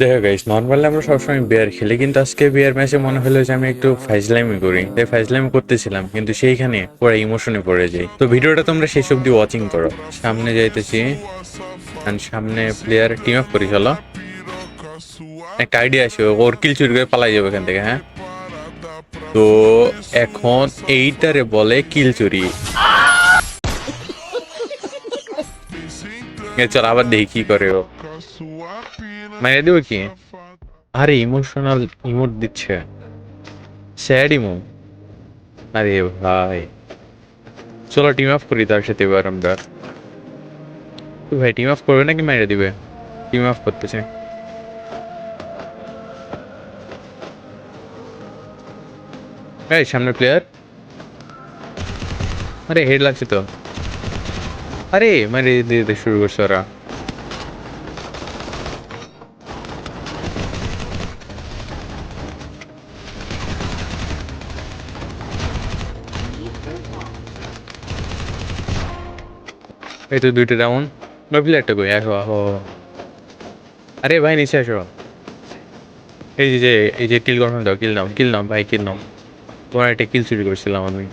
দেখো guys normally আমরা সবসময় বিয়ার খেলি, কিন্তু আজকে বিয়ার ম্যাচে মনে হলো যে আমি একটু ফাইজলামি করি। তাই ফাইজলামি করতেছিলাম, কিন্তু সেইখানে পুরো ইমোশনে পড়ে যাই। তো ভিডিওটা তোমরা শেষ অব্দি ওয়াচিং করো। সামনে যাইতেছি সামনে প্লেয়ার টিম আপ করি, চলো। একটা আইডিয়া আসবে ওর কিল চুরি করে পালাই যাবে এখান থেকে হ্যাঁ? তো এখন এইটারে বলে কিল চুরি। চল, আবার দেখি কি করে ও। মাইরে দেবো কি? আরে ইমোশনাল ইমোট দিচ্ছে। স্যাড ইমো আরে ভাই। চলো টিম অফ করি তার সাথে এবার আমরা। ভাই টিম অফ করবে নাকি মেরে দিবে? টিম অফ করতেছে। এই সামনে প্লেয়ার আরে হেড লাগছে তো। আরে মানে দিতে শুরু করছে ওরা। এই তো দুইটা ডাউন ওই প্লেয়ারটা কই? আসো আহ আরে ভাই, নিচে আসো। এই যে এই যে কিল কনফার্ম কিল নাম কিল নাম ভাই কিল নাম তোমার একটা কিল চুরি করছিলাম আমি।